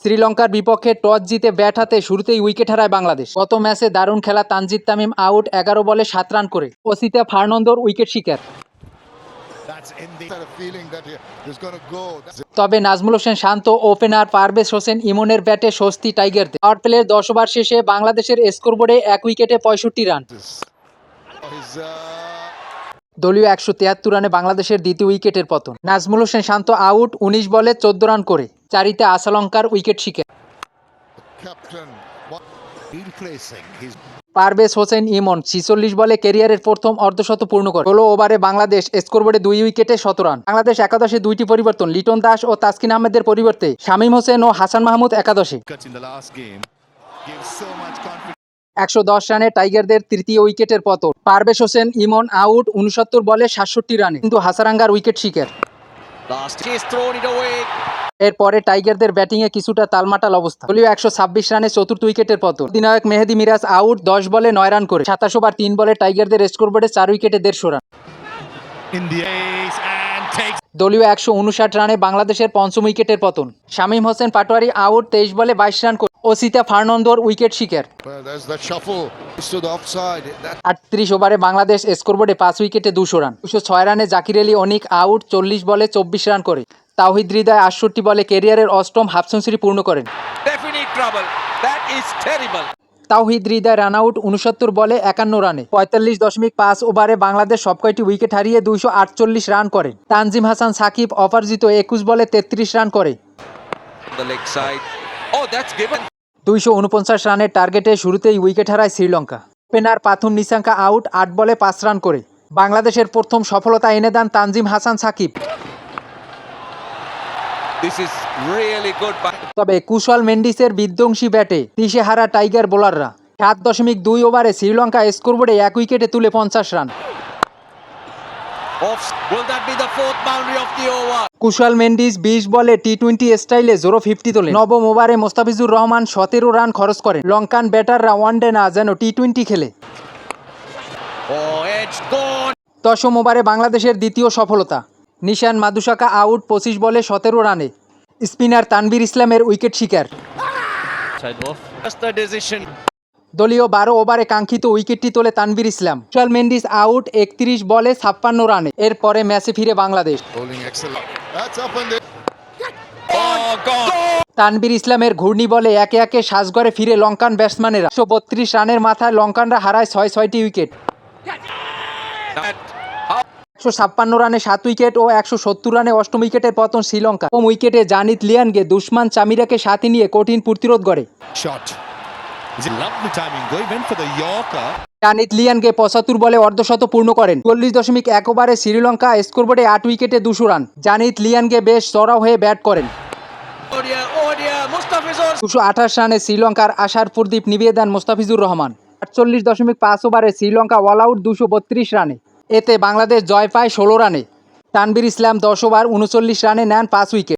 শ্রীলঙ্কার বিপক্ষে টস জিতে ব্যাট হাতে শুরুতেই উইকেট হারায় বাংলাদেশ। গত ম্যাচে দারুণ খেলা তানজিদ তামিম আউট এগারো বলে সাত রান করে। ওসিতে ফার্নান্দোর উইকেট শিকার। তবে নাজমুল হোসেন শান্ত ওপেনার পারভেজ হোসেন ইমনের ব্যাটে স্বস্তি টাইগারদের। পাওয়ার প্লের দশ ওভার শেষে বাংলাদেশের স্কোরবোর্ডে এক উইকেটে পঁয়ষট্টি রান। Uh, দলীয় একশো তিয়াত্তর রানে বাংলাদেশের দ্বিতীয় উইকেটের পতন। নাজমুল হোসেন শান্ত আউট উনিশ বলে চোদ্দ রান করে। চারিতে আসালঙ্কার উইকেট শিখে পারভেজ হোসেন ইমন ছিচল্লিশ বলে ক্যারিয়ারের প্রথম অর্ধশত পূর্ণ করে। ষোলো ওভারে বাংলাদেশ স্কোরবোর্ডে দুই উইকেটে শত রান। বাংলাদেশ একাদশে দুইটি পরিবর্তন। লিটন দাস ও তাসকিন আহমেদের পরিবর্তে শামীম হোসেন ও হাসান মাহমুদ একাদশে। একশো দশ রানে টাইগারদের তৃতীয় উইকেটের পতন। পারভেজ হোসেন ইমন আউট উনসত্তর বলে সাতষট্টি রানে। কিন্তু হাসারাঙ্গার উইকেট শিকার. এরপরে টাইগারদের ব্যাটিংয়ে কিছুটা তালমাটাল অবস্থা। দলীয় একশো ছাব্বিশ রানে চতুর্থ উইকেটের পতন। অধিনায়ক মেহেদি মিরাজ আউট দশ বলে নয় রান করে। সাতাশ ওভার তিন বলে টাইগারদের স্কোরবোর্ডে চার উইকেটে দেড়শো রান। দলীয় একশো উনষাট রানে বাংলাদেশের পঞ্চম উইকেটের পতন। শামীম হোসেন পাটোয়ারি আউট তেইশ বলে বাইশ রান করে ওসিতা ফার্নন্দোর উইকেট শিকার। আটত্রিশ ওভারে বাংলাদেশ স্কোরবোর্ডে পাঁচ উইকেটে দুশো রান। দুশো ছয় রানে জাকির আলী অনিক আউট চল্লিশ বলে চব্বিশ রান করে। তাওহিদ হৃদয় আটষট্টি বলে কেরিয়ারের অষ্টম হাফ সেঞ্চুরি পূর্ণ করেন। তাওহিদ হৃদয় রান আউট উনসত্তর বলে একান্ন রানে। পঁয়তাল্লিশ দশমিক পাঁচ ওভারে বাংলাদেশ সবকয়টি উইকেট হারিয়ে দুইশো আটচল্লিশ রান করে। তানজিম হাসান সাকিব অপরাজিত একুশ বলে তেত্রিশ রান করে. Oh. দুইশো উনপঞ্চাশ রানের টার্গেটে শুরুতেই উইকেট হারায় শ্রীলঙ্কা। ওপেনার পাথুম নিসাঙ্কা আউট আট বলে পাঁচ রান করে। বাংলাদেশের প্রথম সফলতা এনে দেন Tanzim Hasan Shakib. This is really good. তবে কুশল মেন্ডিসের বিধ্বংসী ব্যাটে দিশে হারা টাইগার বোলাররা সাত দশমিক দুই ওভারে শ্রীলঙ্কা স্কোরবোর্ডে এক উইকেটে তুলে পঞ্চাশ রান? কুশল মেন্ডিস বিশ বলে টি টোয়েন্টি স্টাইলে জোরো ফিফটি তোলে নবম ওভারে মোস্তাফিজুর রহমান সতেরো রান খরচ করেন লঙ্কান ব্যাটাররা ওয়ানডে না যেন টি টোয়েন্টি খেলে Oh. দশম ওভারে বাংলাদেশের দ্বিতীয় সফলতা নিশান মাদুসাকা আউট পঁচিশ বলে সতেরো রানে। স্পিনার তানভীর ইসলামের উইকেট শিকার. দলীয় বারো ওভারে কাঙ্ক্ষিত উইকেটটি তোলে তানবির ইসলাম। কুশল মেন্ডিস আউট একত্রিশ বলে ছাপ্পান্ন রানে। এরপরে ম্যাচে ফিরে বাংলাদেশ. তানভীর ইসলামের ঘূর্ণি বলে একে একে সাজগড়ে ফিরে লঙ্কান ব্যাটসম্যানেরা। একশো বত্রিশ রানের মাথায় লঙ্কানরা হারায় ছয় ছয়টি উইকেট। একশো ছাপ্পান্ন রানে সাত উইকেট ও একশো সত্তর রানে অষ্টম উইকেটের পতন শ্রীলঙ্কা। কম উইকেটে জানিত লিয়ানকে দুশ্মান চামিরাকে সাথে নিয়ে কঠিন প্রতিরোধ করে. জানিত লিয়ানকে পঁচাত্তর বলে অর্ধশত পূর্ণ করেন। চল্লিশ দশমিক এক ওভারে শ্রীলঙ্কা স্কোরবোর্ডে আট উইকেটে দুশো রান। জানিত লিয়ানকে বেশ চড়াও হয়ে ব্যাট করেন. দুশো আঠাশ রানে শ্রীলঙ্কার আশার প্রদীপ নিভিয়ে দেন মোস্তাফিজুর রহমান। আটচল্লিশ দশমিক পাঁচ ওভারে শ্রীলঙ্কা অল আউট দুশো বত্রিশ রানে। এতে বাংলাদেশ জয় পায় ষোলো রানে। তানবির ইসলাম দশ ওভার, উনচল্লিশ রানে নেন পাঁচ উইকেট।